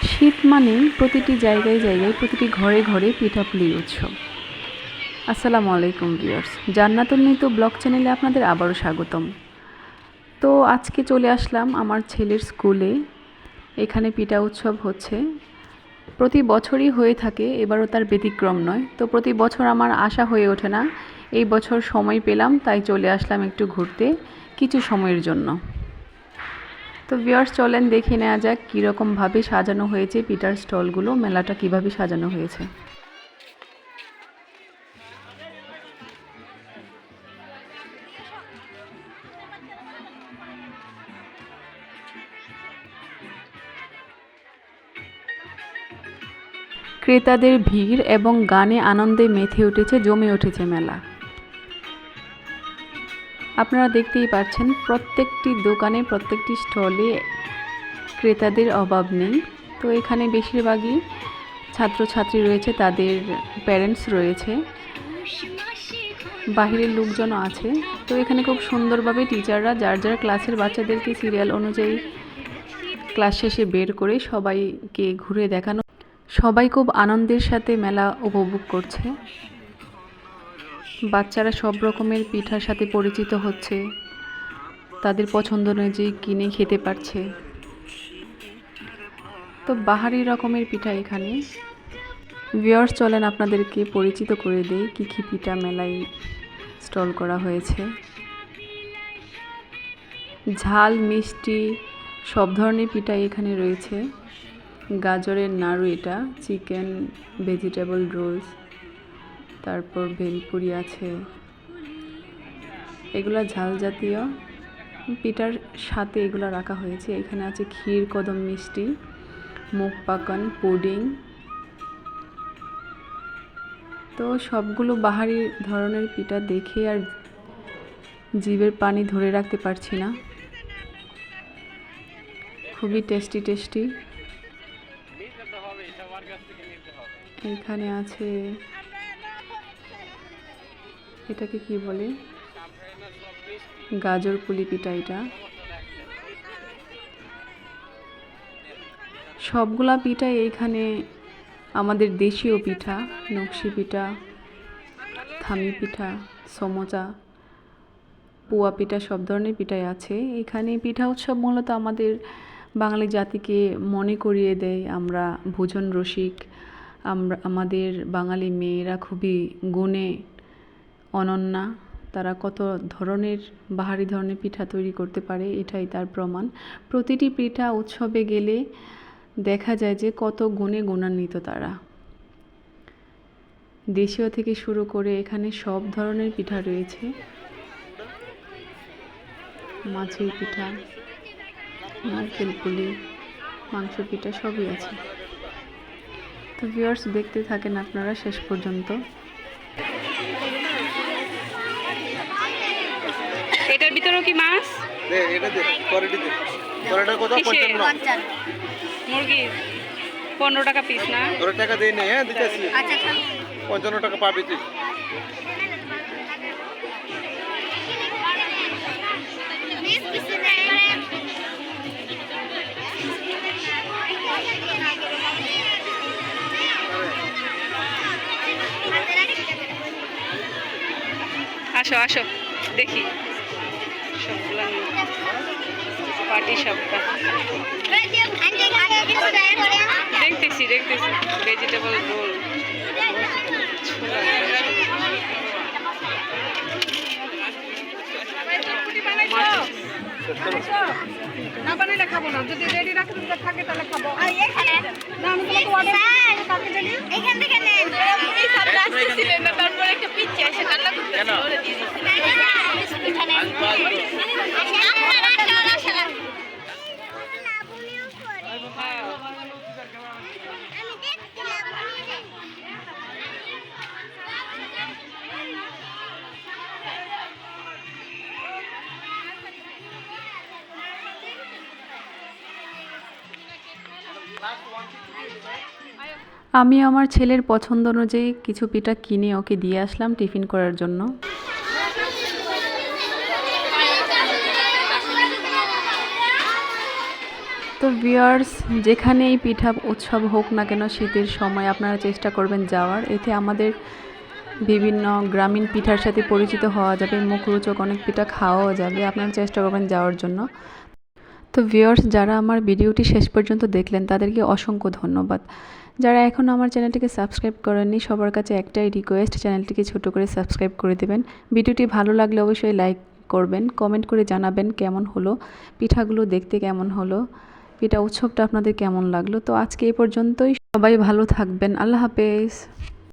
শীত মানে প্রতিটি জায়গায় জায়গায়, প্রতিটি ঘরে ঘরে পিঠাপুলির উৎসব আসসালামু আলাইকুম ভিউয়ার্স। জান্নাতুল নিতু ব্লগ চ্যানেলে আপনাদের আবারও স্বাগতম। তো আজকে চলে আসলাম আমার ছেলের স্কুলে। এখানে পিঠা উৎসব হচ্ছে। প্রতি বছরই হয়ে থাকে, এবারও তার ব্যতিক্রম নয়। তো প্রতি বছর আমার আশা হয়ে ওঠে না। এই বছর সময় পেলাম, তাই চলে আসলাম একটু ঘুরতে, কিছু সময়ের জন্য। তো ভিউয়ার্স চলেন দেখে নেওয়া যাক কীরকমভাবে সাজানো হয়েছে পিটার স্টলগুলো, মেলাটা কীভাবে সাজানো হয়েছে। ক্রেতাদের ভিড় এবং গানে আনন্দে মেতে উঠেছে, জমে উঠেছে মেলা। আপনারা দেখতেই পাচ্ছেন, প্রত্যেকটি দোকানে, প্রত্যেকটি স্টলে ক্রেতাদের অভাব নেই। তো এখানে বেশিরভাগই ছাত্রছাত্রী রয়েছে, তাদের প্যারেন্টস রয়েছে। বাহিরের লোকজনও আছে। তো এখানে খুব সুন্দরভাবে টিচাররা যার যার ক্লাসের বাচ্চাদেরকে সিরিয়াল অনুযায়ী ক্লাস শেষে বের করে সবাইকে ঘুরে দেখানো। সবাই খুব আনন্দের সাথে মেলা উপভোগ করছে। বাচ্চারা সব রকমের পিঠার সাথে পরিচিত হচ্ছে। তাদের পছন্দ অনুযায়ী কিনে খেতে পারছে। তো বাহারি রকমের পিঠা এখানে। ভিওর্স চলেন আপনাদেরকে পরিচিত করে দেই কী কী পিঠা মেলায় স্টল করা হয়েছে। ঝাল, মিষ্টি, সব ধরনের পিঠা এখানে রয়েছে। গাজরের নাড়ু এটা, চিকেন ভেজিটেবল রোলস তারপর ভেলপুরি আছে। এগুলো ঝাল জাতীয়। পিঠার সাথে এগুলো রাখা হয়েছে। এখানে আছে ক্ষীর, কদম মিষ্টি মুখ পাকান, পুডিং। তো সবগুলো বাহারি ধরনের পিঠা দেখে আর জীবের পানি ধরে রাখতে পারছি না। খুবই টেস্টি টেস্টি। এখানে আছে এটাকে কি বলে? গাজর পুলি পিঠা এটা। সবগুলা পিঠা এইখানে আমাদের দেশীয় পিঠা, নকশি পিঠা, থামি পিঠা, সমোচা, পোয়া পিঠা সব ধরনের পিঠাই আছে। এখানে পিঠা উৎসব মূলত আমাদের বাঙালি জাতিকে মনে করিয়ে দেয়, আমরা ভোজন রসিক, আমরা, আমাদের বাঙালি মেয়েরা খুবই গুণে অনন্যা, তারা কত ধরনের, বাহারি ধরনের পিঠা তৈরি করতে পারে এটাই তার প্রমাণ। প্রতিটি পিঠা উৎসবে গেলে দেখা যায় যে কত গুণে গুণান্বিত তারা। দেশীয় থেকে শুরু করে এখানে সব ধরনের পিঠা রয়েছে। মাছের পিঠা, নারকেল পুলি মাংস পিঠা সবই আছে। তো ভিউয়ার্স দেখতে থাকেন আপনারা শেষ পর্যন্ত। ভিতরেও কি মাছ? মুরগি পনেরো টাকা পিস না? তোর টাকা দিয়ে নে হ্যাঁ দিতেছি পঞ্চান্ন টাকা পাবি তুই। আসো আসো দেখি। সবগুলা পাটি সবটা দেখতেছি দেখতেছি। ভেজিটেবল রোল না বানাইলে খাব না। যদি রেডি রাখে থাকে তাহলে খাব। না আমি এখান থেকে নেন। এই সামনে আসতেছিলেন না তারপর একটা পিচ্ছে এসে কান্না আমি আমার ছেলের পছন্দ অনুযায়ী কিছু পিঠা কিনে ওকে দিয়ে আসলাম টিফিন করার জন্য। তো ভিউয়ার্স, যেখানে এই পিঠা উৎসব হোক না কেন শীতের সময় আপনারা চেষ্টা করবেন যাওয়ার। এতে আমাদের বিভিন্ন গ্রামীণ পিঠার সাথে পরিচিত হওয়া যাবে, মুখরোচক অনেক পিঠা খাওয়াও যাবে, আপনারা চেষ্টা করবেন যাওয়ার জন্য। তো ভিউয়ার্স, যারা আমার ভিডিওটি শেষ পর্যন্ত দেখলেন, তাদেরকে অসংখ্য ধন্যবাদ। যারা এখনও আমার চ্যানেলটিকে সাবস্ক্রাইব করেননি, সবার কাছে একটাই রিকোয়েস্ট চ্যানেলটিকে ছোট করে সাবস্ক্রাইব করে দেবেন। ভিডিওটি ভালো লাগলে অবশ্যই লাইক করবেন কমেন্ট করে জানাবেন কেমন হলো, পিঠাগুলো দেখতে কেমন হলো। পিঠা উৎসবটা আপনাদের কেমন লাগল? তো আজকে এই পর্যন্তই। সবাই ভালো থাকবেন। আল্লাহ হাফেজ।